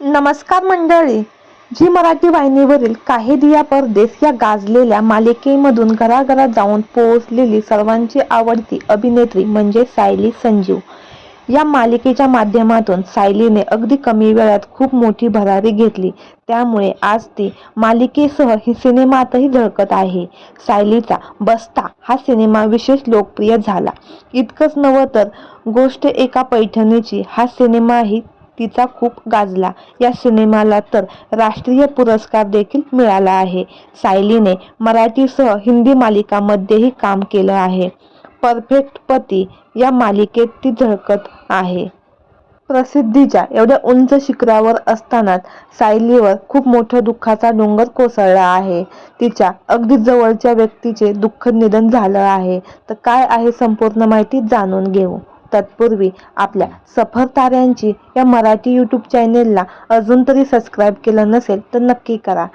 नमस्कार मंडळी. जी मराठी वाहिनीवरील काही दिया परदेस या गाजलेल्या मालिकेमधून घराघरात जाऊन पोहोचलेली सर्वांची आवडती अभिनेत्री म्हणजे सायली संजीव. या मालिकेच्या माध्यमातून सायलीने अगदी कमी वेळात खूप मोठी भरारी घेतली. त्यामुळे आज ती मालिकेसह ही सिनेमातही झळकत आहे. सायलीचा बस्ता हा सिनेमा विशेष लोकप्रिय झाला. इतकंच नव्हं तर गोष्ट एका पैठणीची. हा सिनेमाही तिचा खूप गाजला. या सिनेमाला तर राष्ट्रीय पुरस्कार देखील मिळाला आहे. सायलीने मराठीसह हिंदी मालिकामध्येही काम केलं आहे. परफेक्ट पती या मालिकेत ती झळकत आहे. प्रसिद्धीच्या एवढ्या उंच शिखरावर असतानाच सायलीवर खूप मोठं दुःखाचा डोंगर कोसळला आहे. तिच्या अगदी जवळच्या व्यक्तीचे दुःख निधन झालं आहे. तर काय आहे संपूर्ण माहिती जाणून घेऊ. तत्पूर्वी आपल्या सफर ताऱ्यांची या मराठी यूट्यूब चॅनेलला अजून तरी सबस्क्राईब केलं नसेल तर नक्की करा.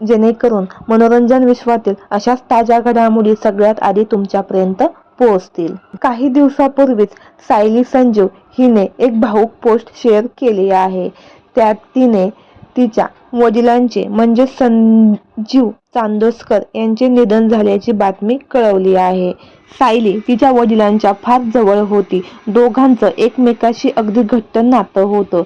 जेणेकरून मनोरंजन विश्वातील अशाच ताज्या घडामोडी सगळ्यात आधी तुमच्यापर्यंत पोहोचतील. काही दिवसापूर्वीच सायली संजीव हिने एक भाऊक पोस्ट शेअर केली आहे. त्यात तिने तिच्या वडिलांचे म्हणजे संजीव चांदोसकर यांचे निधन झाल्याची बातमी कळवली आहे. सायली तिच्या वडिलांच्या फार जवळ होती. दोघांचं एकमेकाशी अगदी घट्ट नातं होतं.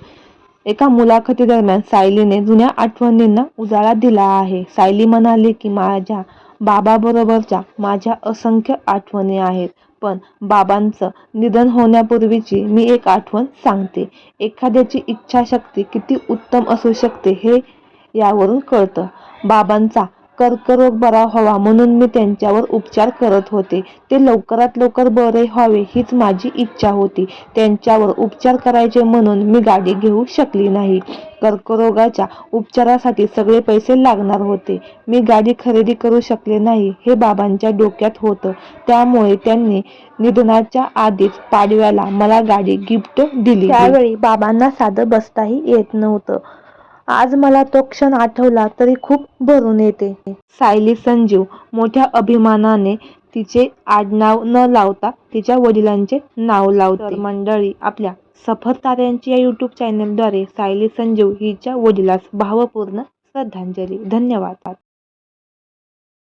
एका मुलाखतीदरम्यान सायलीने जुन्या आठवणींना उजाळा दिला आहे. सायली म्हणाली की माझ्या बाबाबरोबरच्या माझ्या असंख्य आठवणी आहेत. पण बाबांचं निधन होण्यापूर्वीची मी एक आठवण सांगते. एखाद्याची इच्छाशक्ती किती उत्तम असू शकते हे यावरून कळतं. बाबांचा कर्करोग बरा व्हावा म्हणून मी त्यांच्यावर उपचार करत होते. ते लवकरात लवकर बरे व्हावे हीच माझी इच्छा होती. त्यांच्यावर उपचार करायचे म्हणून मी गाडी घेऊ शकली नाही. कर्करोगाच्या उपचारासाठी सगळे पैसे लागणार होते. मी गाडी खरेदी करू शकले नाही हे बाबांच्या डोक्यात होतं. त्यामुळे त्यांनी निधनाच्या आधीच पाडव्याला मला गाडी गिफ्ट दिली. त्यावेळी बाबांना साधं बसताही येत नव्हतं. आज मला तो क्षण आठवला तरी खूप भरून येते. सायली संजीव मोठ्या अभिमानाने तिचे आडनाव न लावता तिच्या वडिलांचे नाव लावते. मंडळी आपल्या सफर ताऱ्यांची या युट्यूब चॅनलद्वारे सायली संजीव हिच्या वडिलास भावपूर्ण श्रद्धांजली. धन्यवाद.